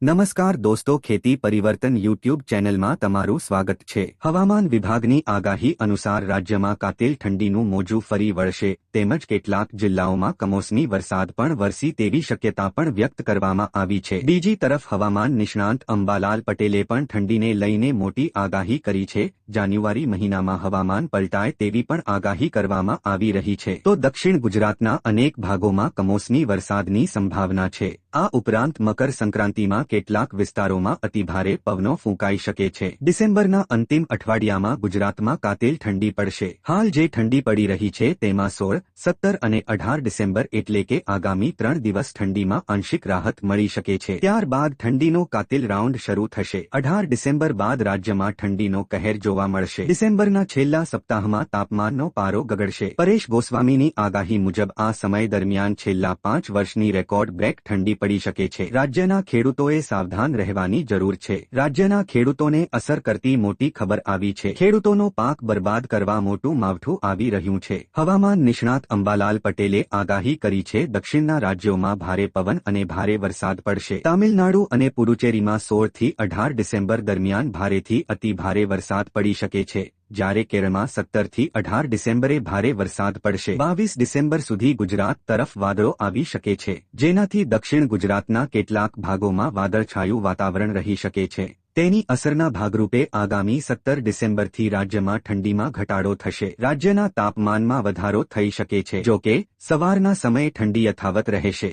નમસ્કાર દોસ્તો, ખેતી પરિવર્તન યુટ્યુબ ચેનલમાં તમારું સ્વાગત છે. હવામાન વિભાગની આગાહી અનુસાર રાજ્યમાં કાતિલ ઠંડીનું મોજું ફરી વળશે, તેમજ કેટલાક જિલ્લાઓમાં કમોસમી વરસાદ પણ વરસી તેવી શક્યતા પણ વ્યક્ત કરવામાં આવી છે. બીજી તરફ હવામાન નિષ્ણાંત અંબાલાલ પટેલે પણ ઠંડીને લઈને મોટી આગાહી કરી છે. જાન્યુઆરી મહિનામાં હવામાન પલટાય તેવી પણ આગાહી કરવામાં આવી રહી છે. તો દક્ષિણ ગુજરાતના અનેક ભાગોમાં કમોસમી વરસાદની સંભાવના છે. આ ઉપરાંત મકર સંક્રાંતિમાં કેટલાક વિસ્તારોમાં અતિભારે પવનો ફૂંકાઈ શકે છે. ડિસેમ્બરના અંતિમ અઠવાડિયામાં ગુજરાતમાં કાતિલ ઠંડી પડશે. હાલ જે ઠંડી પડી રહી છે તેમાં સોળ, સત્તર અને અઢાર ડિસેમ્બર એટલે કે આગામી ત્રણ દિવસ ઠંડીમાં આંશિક રાહત મળી શકે છે. ત્યારબાદ ઠંડીનો કાતિલ રાઉન્ડ શરૂ થશે. અઢાર ડિસેમ્બર બાદ રાજ્યમાં ઠંડીનો કહેર જોવા મળશે. ડિસેમ્બરના છેલ્લા સપ્તાહમાં તાપમાનનો પારો ગગડશે. પરેશ ગોસ્વામીની આગાહી મુજબ આ સમય દરમિયાન છેલ્લા પાંચ વર્ષની રેકોર્ડ બ્રેક ઠંડી પડી શકે છે. રાજ્યના ખેડૂતોએ સાવધાન રહેવાની જરૂર છે. રાજ્યના ખેડૂતોને અસર કરતી મોટી ખબર આવી છે. ખેડૂતોનો પાક બરબાદ કરવા મોટું માવઠું આવી રહ્યું છે. હવામાન નિષ્ણાત અંબાલાલ પટેલે આગાહી કરી છે, દક્ષિણના રાજ્યોમાં ભારે પવન અને ભારે વરસાદ પડશે. તામિલનાડુ અને પુડુચેરીમાં સોળથી અઢાર ડિસેમ્બર દરમિયાન ભારેથી અતિ ભારે વરસાદ પડી શકે છે. જ્યારે કેરળમાં સત્તરથી અઢાર ડિસેમ્બરે ભારે વરસાદ પડશે. બાવીસ ડિસેમ્બર સુધી ગુજરાત તરફ વાદળો આવી શકે છે, જેનાથી દક્ષિણ ગુજરાતના કેટલાક ભાગોમાં વાદળછાયું વાતાવરણ રહી શકે છે. તેની અસરના ભાગરૂપે આગામી સત્તર ડિસેમ્બરથી રાજ્યમાં ઠંડીમાં ઘટાડો થશે. રાજ્યના તાપમાનમાં વધારો થઈ શકે છે જો કે સવારના સમયે ઠંડી યથાવત રહેશે.